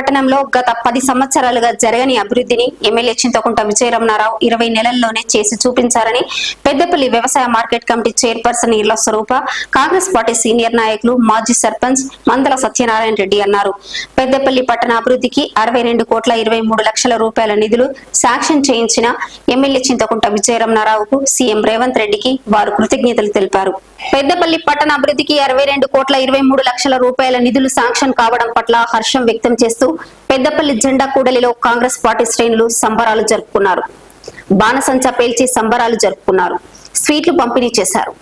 పట్టణంలో గత పది సంవత్సరాలుగా జరగని అభివృద్ధిని ఎమ్మెల్యే చింతకుంట విజయరమణారావు ఇరవై నెలల్లోనే చేసి చూపించారని పెద్దపల్లి వ్యవసాయ market committee chairperson Irla Swarupa Congress party senior నాయకులు మాజీ సర్పంచ్ మందల సత్యనారాయణ రెడ్డి అన్నారు. పెద్దపల్లి పట్టణ అభివృద్ధికి అరవై రెండు కోట్ల ఇరవై మూడు లక్షల రూపాయల నిధులు శాంక్షన్ చేయించిన ఎమ్మెల్యే చింతకుంట విజయరమణారావుకు సీఎం రేవంత్ రెడ్డికి వారు కృతజ్ఞతలు తెలిపారు. పెద్దపల్లి పట్టణ అభివృద్ధికి అరవై రెండు కోట్ల ఇరవై మూడు లక్షల రూపాయల నిధులు శాంక్షన్ కావడం పట్ల హర్షం వ్యక్తం చేస్తూ పెద్దపల్లి జెండా కూడలిలో కాంగ్రెస్ పార్టీ శ్రేణులు సంబరాలు జరుపుకున్నారు. బాణసంచా పేల్చి సంబరాలు జరుపుకున్నారు. స్వీట్లు పంపిణీ చేశారు.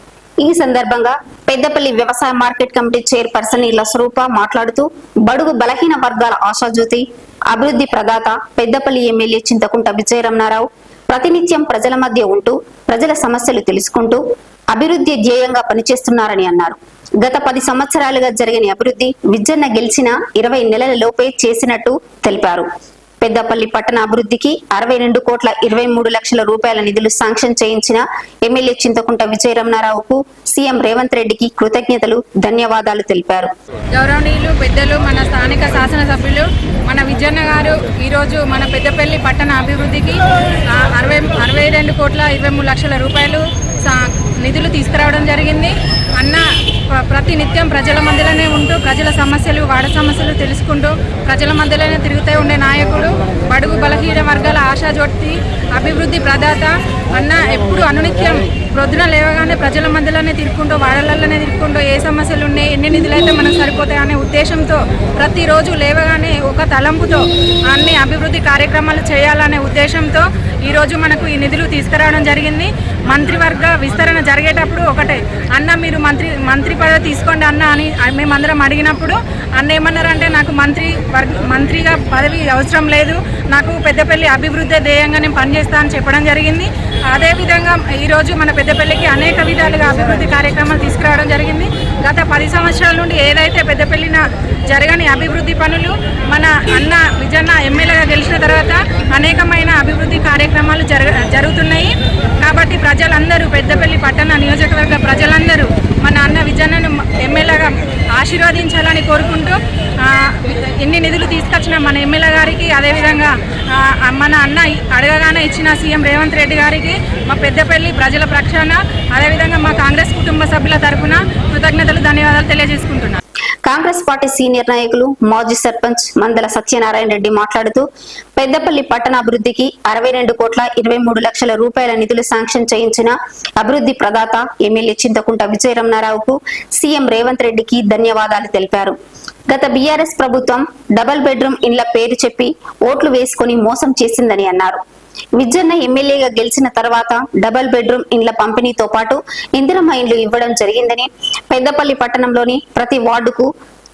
ఈ సందర్భంగా పెద్దపల్లి వ్యవసాయ మార్కెట్ కమిటీ చైర్పర్సన్ ఇళ్ళ స్వరూప మాట్లాడుతూ బడుగు బలహీన వర్గాల ఆశాజ్యోతి అభివృద్ధి ప్రదాత పెద్దపల్లి ఎమ్మెల్యే చింతకుంట విజయరమణారావు ప్రతినిత్యం ప్రజల మధ్య ఉంటూ ప్రజల సమస్యలు తెలుసుకుంటూ అభివృద్ధి ధ్యేయంగా పనిచేస్తున్నారని అన్నారు. గత పది సంవత్సరాలుగా జరిగిన అభివృద్ధి విజ్జన్న గెలిచిన ఇరవై నెలల లోపే చేసినట్టు తెలిపారు. పెద్దపల్లి పట్టణ అభివృద్ధికి అరవై రెండు కోట్ల ఇరవై మూడు లక్షల రూపాయల నిధులు శాంక్షన్ చేయించిన ఎమ్మెల్యే చింతకుంట విజయరమణారావుకు సీఎం రేవంత్ రెడ్డికి కృతజ్ఞతలు ధన్యవాదాలు తెలిపారు. గౌరవనీయులు పెద్దలు మన స్థానిక శాసనసభ్యులు మన విజయన్న గారు ఈరోజు మన పెద్దపల్లి పట్టణ అభివృద్ధికి అరవై అరవై రెండు కోట్ల ఇరవై మూడు లక్షల రూపాయలు నిధులు తీసుకురావడం జరిగింది. అన్న నిత్యం ప్రజల మధ్యలోనే ఉంటూ ప్రజల సమస్యలు వాడ సమస్యలు తెలుసుకుంటూ ప్రజల మధ్యలోనే తిరుగుతూ ఉండే నాయకుడు బడుగు బలహీన వర్గాల ఆశాజ్యోతి అభివృద్ధి ప్రదాత అన్న ఎప్పుడు అనునిత్యం ప్రొద్దున లేవగానే ప్రజల మధ్యలోనే తిరుక్కుంటూ వాడలలోనే తిరుక్కుంటూ ఏ సమస్యలు ఉన్నాయి ఎన్ని నిధులైతే మనకు సరిపోతాయి అనే ఉద్దేశంతో ప్రతిరోజు లేవగానే ఒక తలంపుతో అన్ని అభివృద్ధి కార్యక్రమాలు చేయాలనే ఉద్దేశంతో ఈరోజు మనకు ఈ నిధులు తీసుకురావడం జరిగింది. మంత్రివర్గ విస్తరణ జరిగేటప్పుడు ఒకటే అన్న మీరు మంత్రి మంత్రి పదవి తీసుకోండి అన్న అని మేమందరం అడిగినప్పుడు అన్న ఏమన్నారంటే నాకు మంత్రి వర్గ మంత్రిగా పదవి అవసరం లేదు. నాకు పెద్దపల్లి అభివృద్ధి ధ్యేయంగా నేను పనిచేస్తా అని చెప్పడం జరిగింది. అదేవిధంగా ఈరోజు మన పెద్దపల్లికి అనేక విధాలుగా అభివృద్ధి కార్యక్రమాలు తీసుకురావడం జరిగింది. గత పది సంవత్సరాల నుండి ఏదైతే పెద్దపల్లిన జరగని అభివృద్ధి పనులు మన అన్న విజన్న ఎమ్మెల్యేగా గెలిచిన తర్వాత అనేకమైన అభివృద్ధి కార్యక్రమాలు జరగ జరుగుతున్నాయి. కాబట్టి ప్రజలందరూ పెద్దపల్లి పట్టణ నియోజకవర్గ ప్రజలందరూ మన అన్న విజన్నను ఎమ్మెల్యేగా ఆశీర్వదించాలని కోరుకుంటూ ఎన్ని నిధులు తీసుకొచ్చిన మన ఎమ్మెల్యే గారికి అదేవిధంగా మన అన్న అడగగానే ఇచ్చిన సీఎం రేవంత్ రెడ్డి గారికి మా పెద్దపల్లి ప్రజల ప్రక్షాళన అదేవిధంగా మా కాంగ్రెస్ కుటుంబ సభ్యుల తరఫున కృతజ్ఞతలు ధన్యవాదాలు తెలియజేసుకుంటున్నాను కాంగ్రెస్ పార్టీ సీనియర్ నాయకులు మాజీ సర్పంచ్ మందల సత్యనారాయణ రెడ్డి మాట్లాడుతూ పెద్దపల్లి పట్టణ అభివృద్ధికి అరవై రెండు కోట్ల ఇరవై మూడు లక్షల రూపాయల నిధులు శాంక్షన్ చేయించిన అభివృద్ధి ప్రదాత ఎమ్మెల్యే చింతకుంట విజయరమణారావుకు సీఎం రేవంత్ రెడ్డికి ధన్యవాదాలు తెలిపారు. గత బీఆర్ఎస్ ప్రభుత్వం డబుల్ బెడ్రూమ్ ఇండ్ల పేరు చెప్పి ఓట్లు వేసుకుని మోసం చేసిందని అన్నారు. విజన్న ఎమ్మెల్యేగా గెలిచిన తర్వాత డబుల్ బెడ్రూమ్ ఇండ్ల పంపిణీతో పాటు ఇందిరమ్మ ఇండ్లు ఇవ్వడం జరిగిందని పెద్దపల్లి పట్టణంలోని ప్రతి వార్డుకు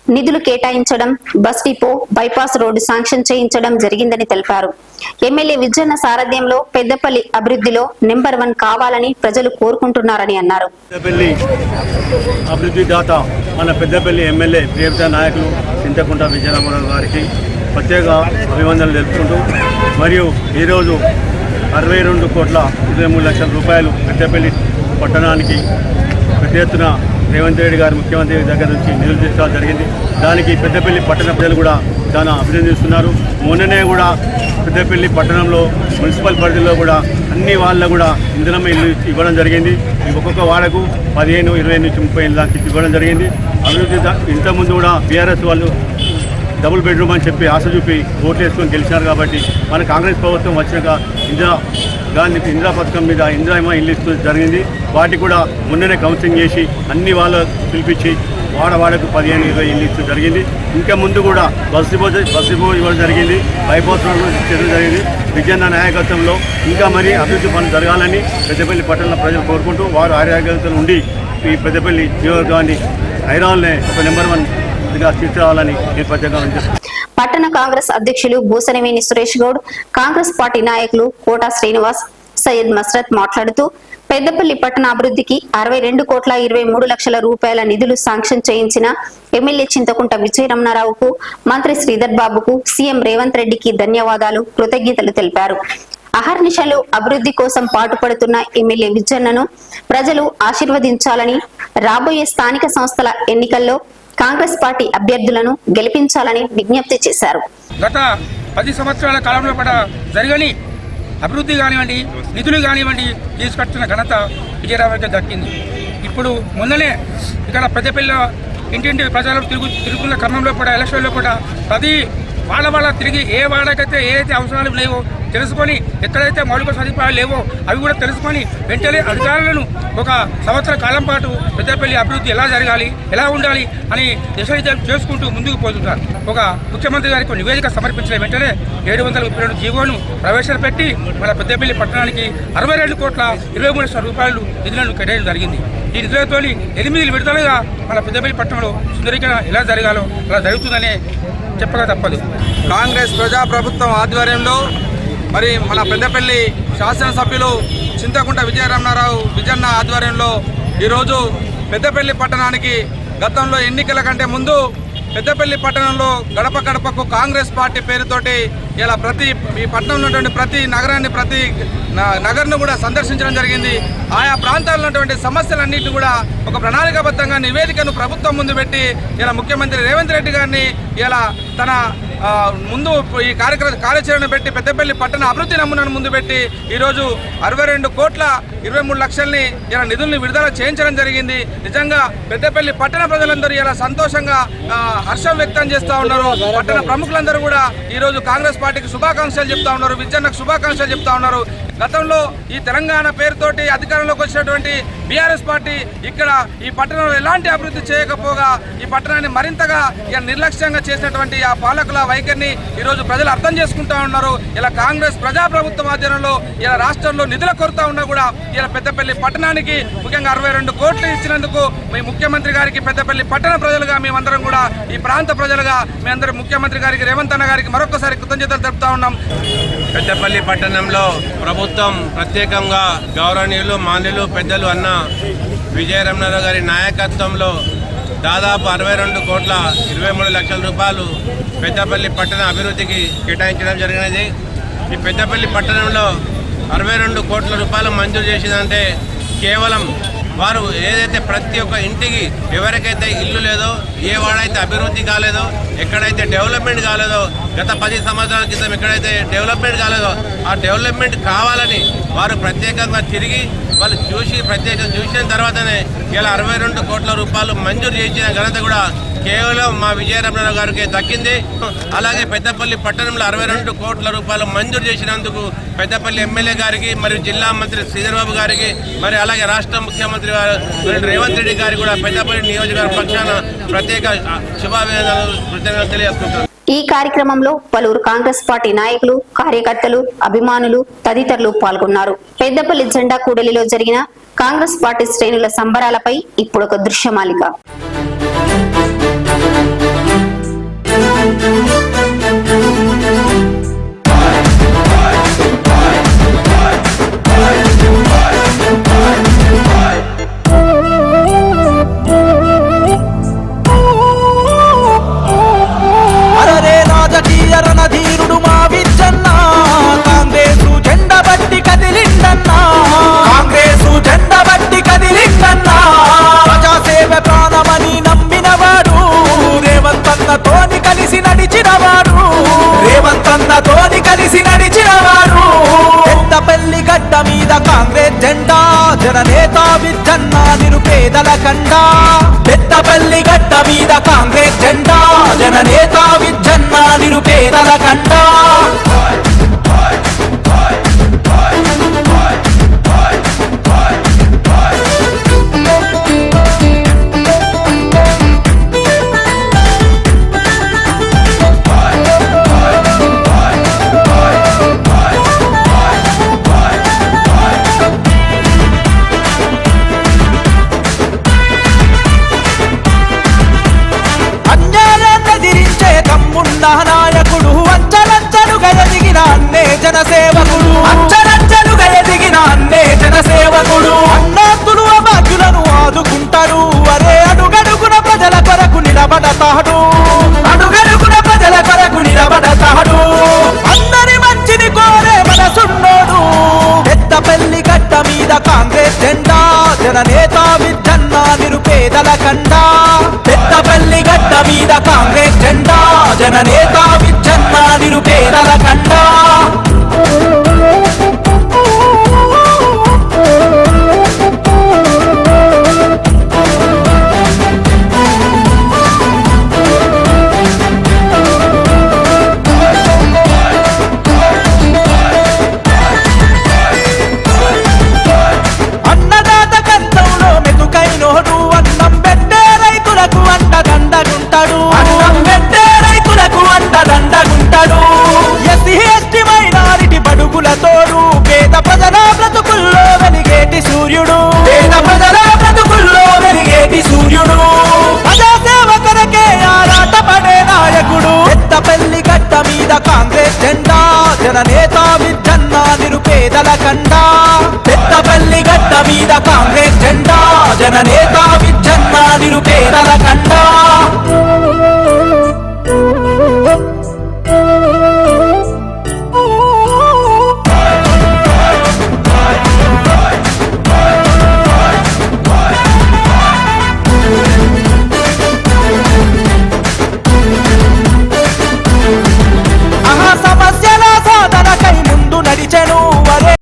నిధులు కేటాయించడం bus depot bypass road sanction చేయించడం జరిగిందని తెలిపారు. ఎమ్మెల్యే విజన్న సారథ్యంలో పెద్దపల్లి అభివృద్ధిలో నెంబర్ వన్ కావాలని ప్రజలు కోరుకుంటున్నారని అన్నారు. అభివృద్ధి దాత మన పెద్దపల్లి ఎమ్మెల్యే ప్రియత నాయకులు చింతకుంట గారికి ప్రత్యేక అభివందనలు తెలుపుకుంటూ మరియు ఈరోజు అరవై రెండు కోట్ల ఇరవై మూడు లక్షల రూపాయలు పెద్దపల్లి పట్టణానికి పెద్ద ఎత్తున రేవంత్ రెడ్డి గారు ముఖ్యమంత్రి దగ్గర నుంచి నిధులు తీసుకోవడం జరిగింది. దానికి పెద్దపల్లి పట్టణ ప్రజలు కూడా చాలా అభినందిస్తున్నారు. మొన్ననే కూడా పెద్దపల్లి పట్టణంలో మున్సిపల్ పరిధిలో కూడా అన్ని వాళ్ళ కూడా ఇంధనం ఇల్లు ఇవ్వడం జరిగింది. ఒక్కొక్క వాడకు పదిహేను ఇరవై నుంచి ముప్పై ఇళ్ళకి ఇవ్వడం జరిగింది. అభివృద్ధి ఇంతకుముందు కూడా బీఆర్ఎస్ వాళ్ళు డబుల్ బెడ్రూమ్ అని చెప్పి ఆశ చూపి ఓట్లు వేసుకొని గెలిచినారు కాబట్టి మన కాంగ్రెస్ ప్రభుత్వం వచ్చినాక ఇందిరా గాంధీ ఇందిరా పథకం మీద ఇందిరా ఏమో ఇల్లు ఇస్తూ జరిగింది. వాటికి కూడా మొన్ననే కౌన్సిలింగ్ చేసి అన్ని వాళ్ళు పిలిపించి వాడ వాడకు పదిహేను ఇరవై ఇల్లు ఇస్తూ జరిగింది. ఇంకా ముందు కూడా బస్ డిపో బస్ ఇవ్వడం జరిగింది. బైపాస్ జరిగింది. విజయన్న నాయకత్వంలో ఇంకా మరి అభివృద్ధి పనులు జరగాలని పెద్దపల్లి పట్టణ ప్రజలు కోరుకుంటూ వారు ఆరోగ్యతలు ఉండి ఈ పెద్దపల్లి నియోజకవర్గాన్ని ఐరాల్నే ఒక నెంబర్ వన్ ఇదిగా తీసుకురావాలని పట్టణ కాంగ్రెస్ అధ్యక్షులు భూసనవేని సురేష్ గౌడ్ కాంగ్రెస్ పార్టీ నాయకులు కోటా శ్రీనివాస్ సయ్యద్ మస్రత్ మాట్లాడుతూ పెద్దపల్లి పట్టణ అభివృద్ధికి అరవై రెండు కోట్ల ఇరవై మూడు లక్షల రూపాయల నిధులు శాంక్షన్ చేయించిన ఎమ్మెల్యే చింతకుంట విజయరమణారావుకు మంత్రి శ్రీధర్ బాబుకు సీఎం రేవంత్ రెడ్డికి ధన్యవాదాలు కృతజ్ఞతలు తెలిపారు. అహర్నిశలు అభివృద్ధి కోసం పాటుపడుతున్న ఎమ్మెల్యే విజన్నను ప్రజలు ఆశీర్వదించాలని రాబోయే స్థానిక సంస్థల ఎన్నికల్లో కాంగ్రెస్ పార్టీ అభ్యర్థులను గెలిపించాలని విజ్ఞప్తి చేశారు. గత పది సంవత్సరాల కాలంలో కూడా జరగని అభివృద్ధి కానివ్వండి నిధులు కానివ్వండి తీసుకొచ్చిన ఘనత విజయరామకి దక్కింది. ఇప్పుడు మొన్ననే ఇక్కడ పెద్దపల్లి ఇంటింటి ప్రజలు తిరుగు తిరుగుతున్న క్రమంలో కూడా ఎలక్షన్లో కూడా ప్రతి వాళ్ళ వాళ్ళ తిరిగి ఏ వాళ్ళకైతే ఏదైతే అవసరాలు లేవో తెలుసుకొని ఎక్కడైతే మౌలిక సదుపాయాలు లేవో అవి కూడా తెలుసుకొని వెంటనే అధికారులను ఒక సంవత్సర కాలం పాటు పెద్దపల్లి అభివృద్ధి ఎలా జరగాలి ఎలా ఉండాలి అని దిశనిర్దేశం చేసుకుంటూ ముందుకు పోతున్నారు. ఒక ముఖ్యమంత్రి గారికి నివేదిక సమర్పించిన వెంటనే ఏడు వందల ముప్పై రెండు జీవోను ప్రవేశపెట్టి మన పెద్దపల్లి పట్టణానికి అరవై రెండు కోట్ల ఇరవై మూడు లక్షల రూపాయలు నిధులను కేటాయడం జరిగింది. ఈ నిధులతో ఎనిమిది విడుదలగా మన పెద్దపల్లి పట్టణంలో సుందరీకరణ ఎలా జరగాలో అలా జరుగుతుందనే చెప్పక తప్పదు. కాంగ్రెస్ ప్రజాప్రభుత్వం ఆధ్వర్యంలో మరి మన పెద్దపల్లి శాసనసభ్యులు చింతకుంట విజయరమణారావు విజన్న ఆధ్వర్యంలో ఈరోజు పెద్దపల్లి పట్టణానికి గతంలో ఎన్నికల కంటే ముందు పెద్దపల్లి పట్టణంలో గడప గడపకు కాంగ్రెస్ పార్టీ పేరుతోటి ఇలా ప్రతి ఈ పట్టణంలో ఉన్నటువంటి ప్రతి నగరాన్ని ప్రతి నగర్ను కూడా సందర్శించడం జరిగింది. ఆయా ప్రాంతాల్లో ఉన్నటువంటి సమస్యలన్నింటినీ కూడా ఒక ప్రణాళికాబద్ధంగా నివేదికను ప్రభుత్వం ముందు పెట్టి ఇలా ముఖ్యమంత్రి రేవంత్ రెడ్డి గారిని ఇలా తన ముందు ఈ కార్యక్రమ కార్యాచరణ పెట్టి పెద్దపల్లి పట్టణ అభివృద్ధి నమూనాను ముందు పెట్టి ఈరోజు అరవై రెండు కోట్ల ఇరవై మూడు లక్షల్ని ఇలా నిధుల్ని విడుదల చేయించడం జరిగింది. నిజంగా పెద్దపల్లి పట్టణ ప్రజలందరూ ఇలా సంతోషంగా హర్షం వ్యక్తం చేస్తూ ఉన్నారు. పట్టణ ప్రముఖులందరూ కూడా ఈరోజు కాంగ్రెస్ పార్టీకి శుభాకాంక్షలు చెప్తా ఉన్నారు. విద్యన్నకు శుభాకాంక్షలు చెప్తా ఉన్నారు. గతంలో ఈ తెలంగాణ పేరుతోటి అధికారంలోకి వచ్చినటువంటి బీఆర్ఎస్ పార్టీ ఇక్కడ ఈ పట్టణంలో ఎలాంటి అభివృద్ధి చేయకపోగా ఈ పట్టణాన్ని మరింతగా ఇక నిర్లక్ష్యంగా చేసినటువంటి ఆ పాలకుల వైఖరిని ఈరోజు ప్రజలు అర్థం చేసుకుంటా ఉన్నారు. ఇలా కాంగ్రెస్ ప్రజాప్రభుత్వం ఆధ్వర్యంలో ఇలా రాష్ట్రంలో నిధుల కొరత ఉన్నా కూడా ఇలా పెద్దపల్లి పట్టణానికి ముఖ్యంగా అరవై రెండు కోట్లు ఇచ్చినందుకు మీ ముఖ్యమంత్రి గారికి పెద్దపల్లి పట్టణ ప్రజలుగా మేమందరం కూడా ఈ ప్రాంత ప్రజలుగా మేమందరం ముఖ్యమంత్రి గారికి రేవంత్ అన్న గారికి మరొకసారి కృతజ్ఞతలు తెలుపుతా ఉన్నాం. పెద్దపల్లి పట్టణంలో ప్రభుత్వం ప్రత్యేకంగా గౌరవనీయులు మాన్యులు పెద్దలు అన్న విజయరమణారావు గారి నాయకత్వంలో దాదాపు అరవై రెండు కోట్ల ఇరవై మూడు లక్షల రూపాయలు పెద్దపల్లి పట్టణ అభివృద్ధికి కేటాయించడం జరిగినది. ఈ పెద్దపల్లి పట్టణంలో అరవై రెండు కోట్ల రూపాయలు మంజూరు చేసిందంటే కేవలం వారు ఏదైతే ప్రతి ఒక్క ఇంటికి ఎవరికైతే ఇల్లు లేదో ఏ వాడైతే అభివృద్ధి కాలేదో ఎక్కడైతే డెవలప్మెంట్ కాలేదో గత పది సంవత్సరాల క్రితం ఎక్కడైతే డెవలప్మెంట్ కాలేదో ఆ డెవలప్మెంట్ కావాలని వారు ప్రత్యేకంగా తిరిగి వాళ్ళు చూసి ప్రత్యేకంగా చూసిన తర్వాతనే ఇలా అరవై రెండు కోట్ల రూపాయలు మంజూరు చేసిన ఘనత కూడా కేవలం మా విజయరమణరావు గారికి దక్కింది. అలాగే పెద్దపల్లి పట్టణంలో అరవై రెండు కోట్ల రూపాయలు మంజూరు చేసినందుకు పెద్దపల్లి ఎమ్మెల్యే గారికి మరియు జిల్లా మంత్రి శ్రీధర్బాబు గారికి మరి అలాగే రాష్ట్ర ముఖ్యమంత్రి రేవంత్ రెడ్డి గారికి కూడా పెద్దపల్లి నియోజకవర్గ పక్షాన ప్రత్యేక ఆ, శుభాభినందనలు తెలియజేసుకుంటున్నాను. ఈ కార్యక్రమంలో పలువురు కాంగ్రెస్ పార్టీ నాయకులు కార్యకర్తలు అభిమానులు తదితరులు పాల్గొన్నారు. పెద్దపల్లి జెండా కూడలిలో జరిగిన కాంగ్రెస్ పార్టీ శ్రేణుల సంబరాలపై ఇప్పుడు ఒక దృశ్యమాలిక. జననేత విజ్జన్న నిరుపేదల కండా పెద్దపల్లి గడ్డ మీద కండా పెద్దపల్లి గడ్డ మీద కాంగ్రెస్ జెండా జననేత